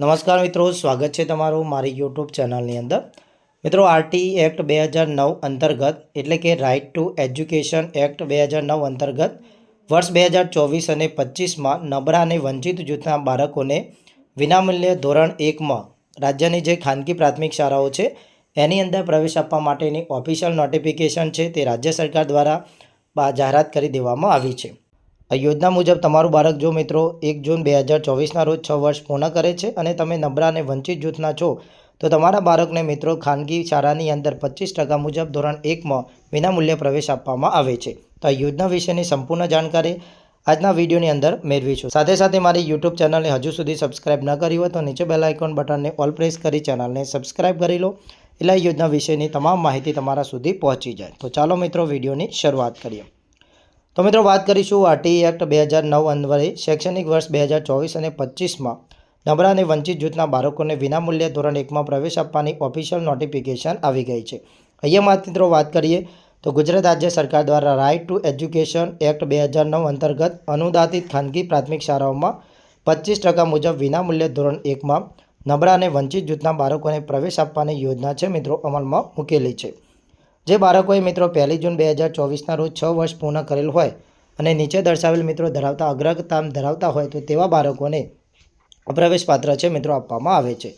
નમસ્કાર મિત્રો, સ્વાગત છે તમારું મારી યુટ્યુબ ચેનલની અંદર. મિત્રો, આરટી એક્ટ બે હજાર નવ અંતર્ગત, એટલે કે રાઇટ ટુ એજ્યુકેશન એક્ટ બે હજાર નવ અંતર્ગત, વર્ષ બે હજાર ચોવીસ અને પચીસમાં નબળા અને વંચિત જૂથના બાળકોને વિનામૂલ્યે ધોરણ એકમાં રાજ્યની જે ખાનગી પ્રાથમિક શાળાઓ છે, એની અંદર પ્રવેશ આપવા માટેની ઓફિશિયલ નોટિફિકેશન છે તે રાજ્ય સરકાર દ્વારા જાહેરાત કરી દેવામાં આવી છે. આ યોજના મુજબ તમારું બાળક જો મિત્રો એક જૂન બે હજાર ચોવીસના રોજ છ વર્ષ પૂર્ણ કરે છે અને તમે નબળા અને વંચિત જૂથના છો, તો તમારા બાળકને મિત્રો ખાનગી શાળાની અંદર પચીસ ટકા મુજબ ધોરણ એકમાં વિનામૂલ્યે પ્રવેશ આપવામાં આવે છે. તો આ યોજના વિશેની સંપૂર્ણ જાણકારી આજના વિડીયોની અંદર મેળવીશું. સાથે સાથે મારી યુટ્યુબ ચેનલને હજુ સુધી સબસ્ક્રાઇબ ન કરી હોય તો નીચે બેલ આઇકોન બટનને ઓલ પ્રેસ કરી ચેનલને સબસ્ક્રાઇબ કરી લો. એટલે યોજના વિશેની તમામ માહિતી તમારા સુધી પહોંચી જાય. તો ચાલો મિત્રો વિડીયોની શરૂઆત કરીએ. તો મિત્રો વાત કરીશું આરટીઈ એક્ટ બે હજાર નવ અન્વયે શૈક્ષણિક વર્ષ બે હજાર ચોવીસ અને પચીસમાં નબળા અને વંચિત જૂથના બાળકોને વિનામૂલ્યે ધોરણ એકમાં પ્રવેશ આપવાની ઓફિશિયલ નોટિફિકેશન આવી ગઈ છે. અહીંયા મિત્રો વાત કરીએ તો ગુજરાત રાજ્ય સરકાર દ્વારા રાઇટ ટુ એજ્યુકેશન એક્ટ બે હજાર નવ અંતર્ગત અનુદાનિત ખાનગી પ્રાથમિક શાળાઓમાં પચીસ ટકા મુજબ વિનામૂલ્યે ધોરણ એકમાં નબળા અને વંચિત જૂથના બાળકોને પ્રવેશ આપવાની યોજના છે મિત્રો અમલમાં મૂકેલી છે. જે બાળકોએ મિત્રો પહેલી જૂન બે હજાર ચોવીસના રોજ છ વર્ષ પૂર્ણ કરેલ હોય અને નીચે દર્શાવેલ મિત્રો ધરાવતા અગ્રતામ ધરાવતા હોય તો તેવા બાળકોને પ્રવેશપાત્ર છે મિત્રો આપવામાં આવે છે.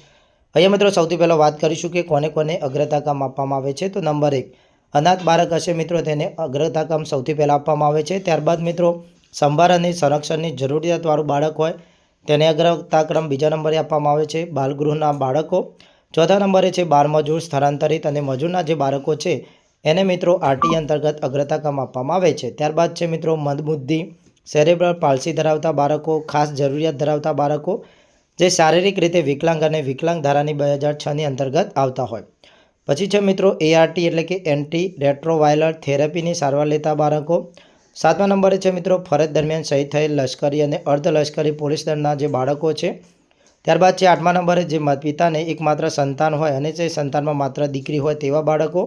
અહીંયા મિત્રો સૌથી પહેલાં વાત કરીશું કે કોને કોને અગ્રતા કામ આપવામાં આવે છે તો નંબર એક અનાથ બાળક હશે મિત્રો તેને અગ્રતાકામ સૌથી પહેલાં આપવામાં આવે છે. ત્યારબાદ મિત્રો સંભાળ અને સંરક્ષણની જરૂરિયાતવાળું બાળક હોય તેને અગ્રતાક્રમ બીજા નંબરે આપવામાં આવે છે. બાલગૃહના બાળકો ચોથા નંબરે છે બાર મજૂર સ્થળાંતરિત અને મજૂરના જે બાળકો છે, એને મિત્રો આરટી અંતર્ગત અગ્રતા કામ આપવામાં આવે છે. ત્યારબાદ છે મિત્રો, મંદબુદ્ધિ, સેરેબ્રલ પાલસી ધરાવતા બાળકો, ખાસ જરૂરિયાત ધરાવતા બાળકો, જે શારીરિક રીતે વિકલાંગ અને વિકલાંગ ધારાની બે હજાર છની અંતર્ગત આવતા હોય. પછી છે મિત્રો એઆરટી એટલે કે એન્ટી રેટ્રોવાયલર થેરેપીની સારવાર લેતા બાળકો. સાતમા નંબરે છે મિત્રો, ફરજ દરમિયાન શહીદ થયેલ લશ્કરી અને અર્ધલશ્કરી પોલીસ દળના જે બાળકો છે ત્યારબાદ છે આઠમા નંબરે જે પિતાને એકમાત્ર સંતાન હોય અને જે સંતાનમાં માત્ર દીકરી હોય તેવા બાળકો.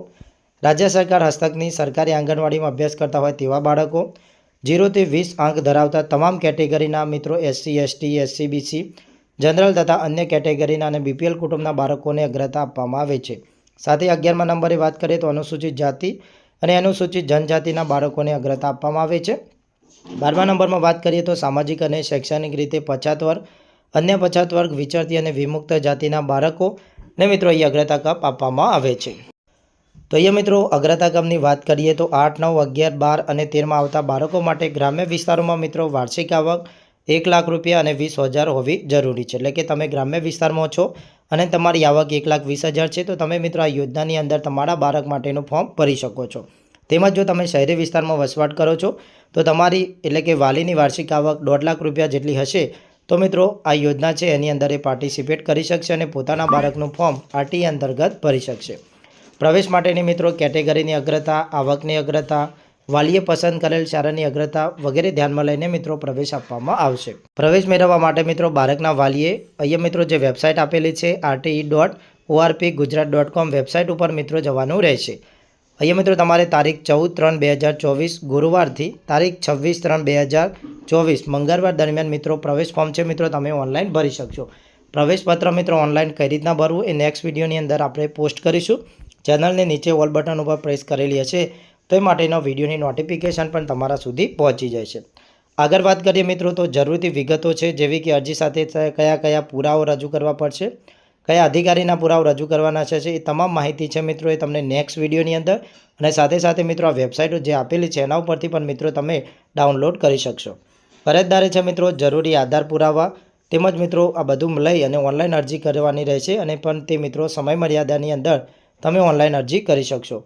રાજ્ય સરકાર હસ્તકની સરકારી આંગણવાડીમાં અભ્યાસ કરતા હોય તેવા બાળકો. ઝીરોથી વીસ આંક ધરાવતા તમામ કેટેગરીના મિત્રો એસસી એસટી એસસીબીસી જનરલ તથા અન્ય કેટેગરીના અને બીપીએલ કુટુંબના બાળકોને અગ્રતા આપવામાં આવે છે. સાથે અગિયારમા નંબરે વાત કરીએ તો અનુસૂચિત જાતિ અને અનુસૂચિત જનજાતિના બાળકોને અગ્રતા આપવામાં આવે છે. બારમા નંબરમાં વાત કરીએ તો સામાજિક અને શૈક્ષણિક રીતે પછાત વર્ગ અન્ય પછાત વર્ગ વિચરતી અને વિમુક્ત જાતિના બાળકો ને મિત્રો અહીં અગ્રતા કપ આપવામાં આવે છે. તો અહીંયા મિત્રો અગ્રતા કપની વાત કરીએ તો આઠ, નવ, અગિયાર, બાર અને તેરમાં આવતા બાળકો માટે ગ્રામ્ય વિસ્તારોમાં મિત્રો વાર્ષિક આવક એક લાખ રૂપિયા અને વીસ હજાર હોવી જરૂરી છે. એટલે કે તમે ગ્રામ્ય વિસ્તારમાં છો અને તમારી આવક એક લાખ વીસ હજાર છે, તો તમે મિત્રો આ યોજનાની અંદર તમારા બાળક માટેનું ફોર્મ ભરી શકો છો. તેમજ જો તમે શહેરી વિસ્તારમાં વસવાટ કરો છો, તો તમારી એટલે કે વાલીની વાર્ષિક આવક દોઢ લાખ રૂપિયા જેટલી હશે તો મિત્રો, આ યોજના છે, એની અંદર એ પાર્ટિસિપેટ કરી શકશે અને પોતાના બાળકનું ફોર્મ આરટી અંતર્ગત ભરી શકશે. પ્રવેશ માટેની મિત્રો કેટેગરીની અગ્રતા, આવકની અગ્રતા, વાલીએ પસંદ કરેલ શાળાની અગ્રતા વગેરે ધ્યાનમાં લઈને મિત્રો પ્રવેશ આપવામાં આવશે. પ્રવેશ મેળવવા માટે મિત્રો બાળકના વાલીએ અહીંયા મિત્રો જે વેબસાઇટ આપેલી છે RTE dot ORP Gujarat dot com website ઉપર મિત્રો જવાનું રહેશે. અહીંયા મિત્રો તમારે તારીખ ચૌદ ત્રણ બે હજાર ચોવીસ, ગુરુવારથી તારીખ છવ્વીસ ત્રણ બે હજાર ચોવીસ, મંગળવાર દરમિયાન મિત્રો પ્રવેશ ફોર્મ છે મિત્રો, તમે ઓનલાઈન ભરી શકશો. પ્રવેશપત્ર મિત્રો ઓનલાઈન કઈ રીતના ભરવું એ નેક્સ્ટ વિડીયોની અંદર આપણે પોસ્ટ કરીશું. ચેનલને નીચે ઓલ બટન ઉપર પ્રેસ કરેલી હશે તો માટેનો વિડીયોની નોટિફિકેશન પણ તમારા સુધી પહોંચી જાય છે. આગળ વાત કરીએ મિત્રો તો જરૂરી વિગતો છે જેવી કે અરજી સાથે કયા કયા પુરાવો રજૂ કરવા પડશે કયા અધિકારીના પુરાવ રજૂ કરવાના છે એ તમામ માહિતી છે મિત્રો એ તમને નેક્સ્ટ વિડીયોની અંદર. અને સાથે સાથે મિત્રો આ વેબસાઇટ જે આપેલી છે એના ઉપરથી પણ મિત્રો તમે ડાઉનલોડ કરી શકશો. ફરજદારે છે મિત્રો જરૂરી આધાર પુરાવા તેમજ મિત્રો આ બધું લઈ અને ઓનલાઈન અરજી કરવાની રહેશે અને પણ તે મિત્રો સમય મર્યાદાની અંદર તમે ઓનલાઈન અરજી કરી શકશો.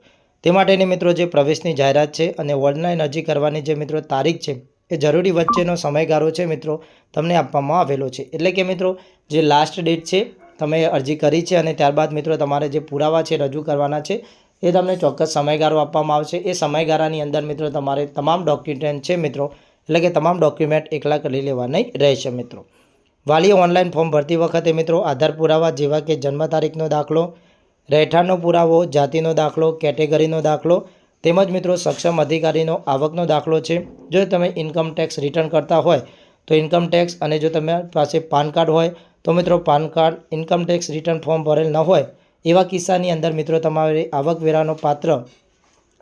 તે માટેની મિત્રો જે પ્રવેશની જાહેરાત છે અને ઓનલાઈન અરજી કરવાની જે મિત્રો તારીખ છે એ જરૂરી વચ્ચેનો સમયગાળો છે મિત્રો તમને આપવામાં આવેલો છે. એટલે કે મિત્રો જે લાસ્ટ ડેટ છે તમે અરજી કરી છે અને ત્યારબાદ મિત્રો તમારે જે પુરાવા છે રજૂ કરવાના છે, એ તમને ચોક્કસ સમયગાળો આપવામાં આવશે. એ સમયગાળાની અંદર મિત્રો તમારે તમામ ડોક્યુમેન્ટ છે મિત્રો, એટલે કે તમામ ડોક્યુમેન્ટ એકલા કરી લેવાની રહેશે મિત્રો. વાલીઓ ઓનલાઈન ફોર્મ ભરતી વખતે મિત્રો આધાર પુરાવા જેવા કે જન્મ તારીખનો દાખલો, રહેઠાણનો પુરાવો, જાતિનો દાખલો કેટેગરીનો દાખલો, તેમજ મિત્રો સક્ષમ અધિકારીનો આવકનો દાખલો છે. જો તમે ઇન્કમ ટેક્સ રિટર્ન કરતા હોય, તો ઇન્કમ ટેક્સ અને જો તમારી પાસે પાન કાર્ડ હોય તો મિત્રો, PAN card income tax return form ભરેલ ન હોય એવા કિસ્સાની અંદર મિત્રો તમારે આવકવેરાનો પાત્ર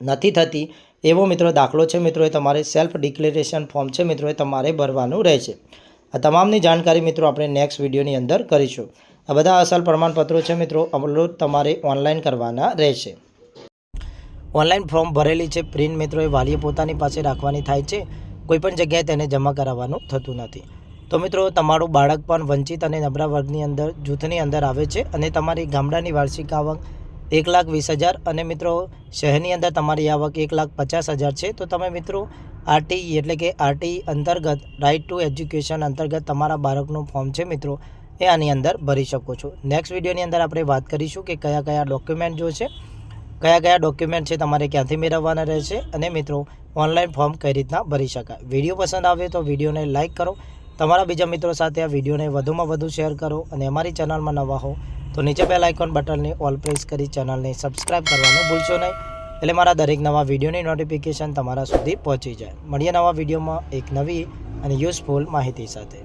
નથી થતી, એવો મિત્રો દાખલો છે મિત્રો, એ તમારે સેલ્ફ ડિક્લેરેશન ફોર્મ છે મિત્રો તમારે ભરવાનું રહેશે. આ તમામની જાણકારી મિત્રો આપણે નેક્સ્ટ વિડીયોની અંદર કરીશું. આ બધા અસલ પ્રમાણપત્રો છે મિત્રો અપલોડ તમારે ઓનલાઈન કરવાના રહેશે. ઓનલાઈન ફોર્મ ભરેલી છે પ્રિન્ટ મિત્રો એ વાલીએ પોતાની પાસે રાખવાની થાય છે કોઈપણ જગ્યાએ તેને જમા કરાવવાનું થતું નથી. તો મિત્રો, તમારું બાળક પણ વંચિત અને નબળા વર્ગની અંદર, જૂથની અંદર આવે છે અને તમારી ગામડાની વાર્ષિક આવક એક લાખ વીસ હજાર અને મિત્રો, શહેરની અંદર તમારી આવક એક લાખ પચાસ હજાર છે. તો તમે મિત્રો આરટીઈ એટલે કે આરટીઈ અંતર્ગત રાઇટ ટુ એજ્યુકેશન અંતર્ગત તમારા બાળકનું ફોર્મ છે મિત્રો, એ આની અંદર ભરી શકો છો. નેક્સ્ટ વિડીયોની અંદર આપણે વાત કરીશું કે કયા કયા ડોક્યુમેન્ટ જો છે, કયા કયા ડોક્યુમેન્ટ છે તમારે ક્યાંથી મેળવવાના રહેશે અને મિત્રો ઓનલાઈન ફોર્મ કઈ રીતના ભરી શકાય. વીડિયો પસંદ આવે તો વિડીયોને લાઇક કરો તમારા બીજા મિત્રો સાથે આ વિડીયોને વધુમાં વધુ શેર કરો અને અમારી ચેનલમાં નવા હો તો નીચે બેલ આઇકોન બટનને ઓલ પ્રેસ કરી ચેનલને સબસ્ક્રાઇબ કરવાનું ભૂલશો નહીં. એટલે મારા દરેક નવા વિડીયોની નોટિફિકેશન તમારા સુધી પહોંચી જાય. મળીએ નવા વિડીયોમાં એક નવી અને યુઝફુલ માહિતી સાથે.